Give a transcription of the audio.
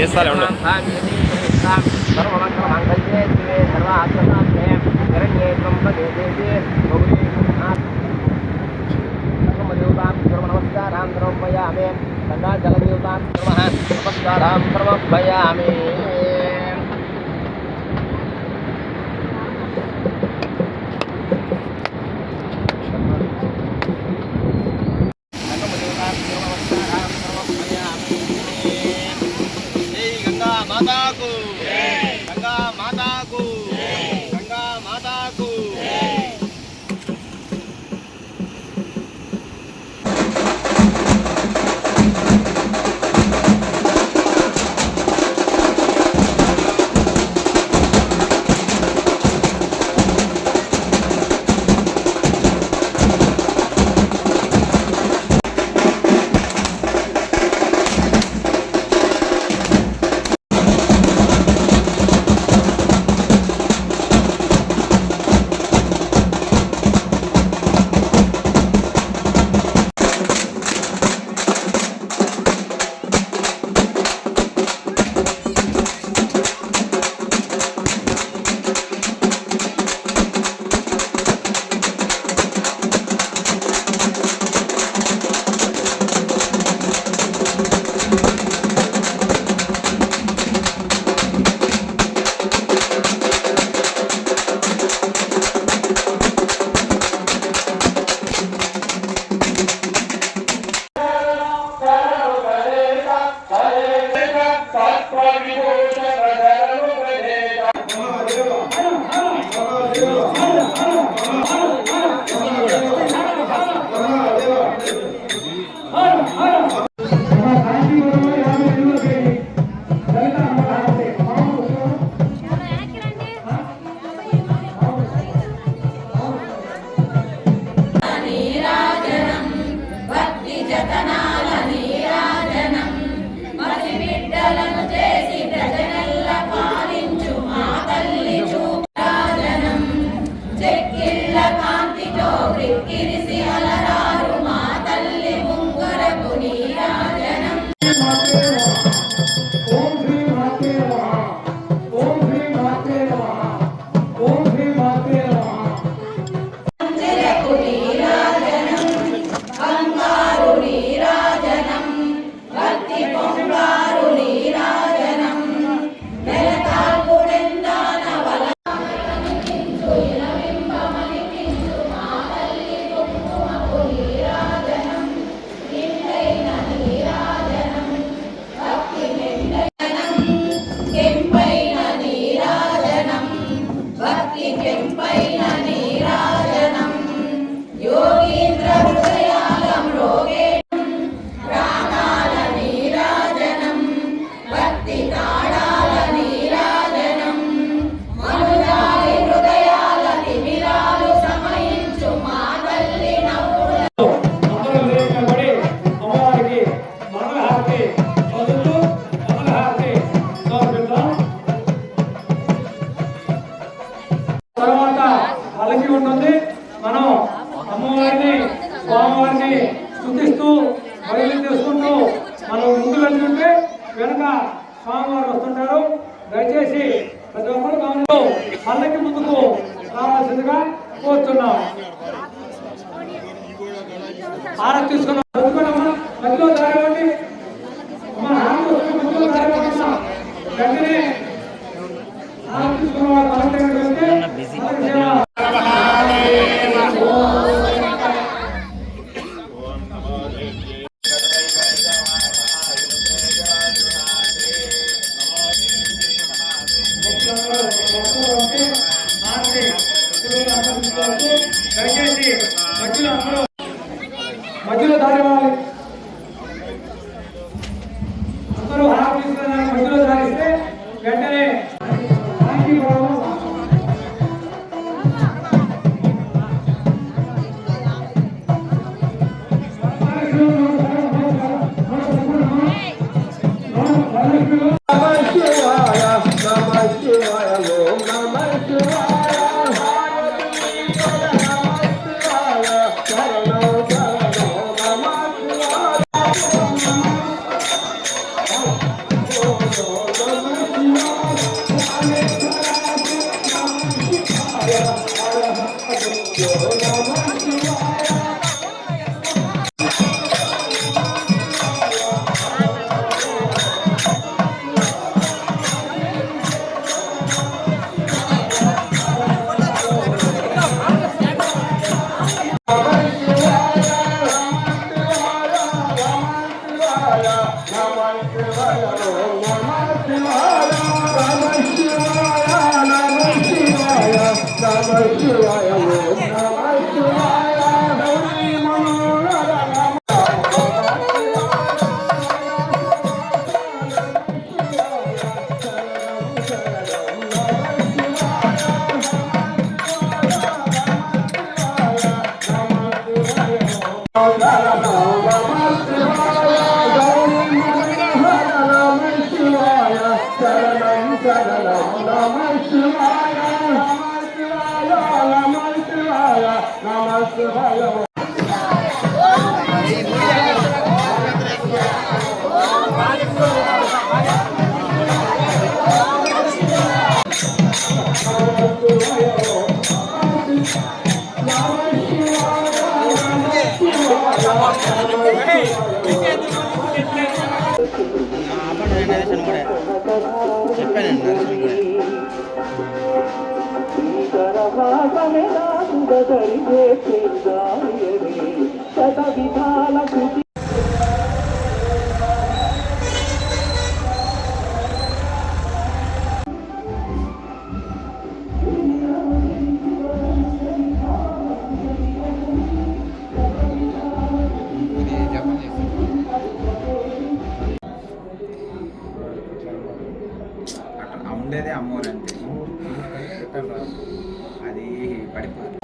చేస్తాలే ఉండు. నమస్కారం సర్వభయామి ಕೆಂಪೈನ ನೀರಾಜನಂ ಭಕ್ತಿ ಕೆಂಪ అమ్మవారిని స్వామివారిని Oh, my God. Hey, we can't do అట్లా ఉండేదే అమ్మోరు అది పడిపోతుంది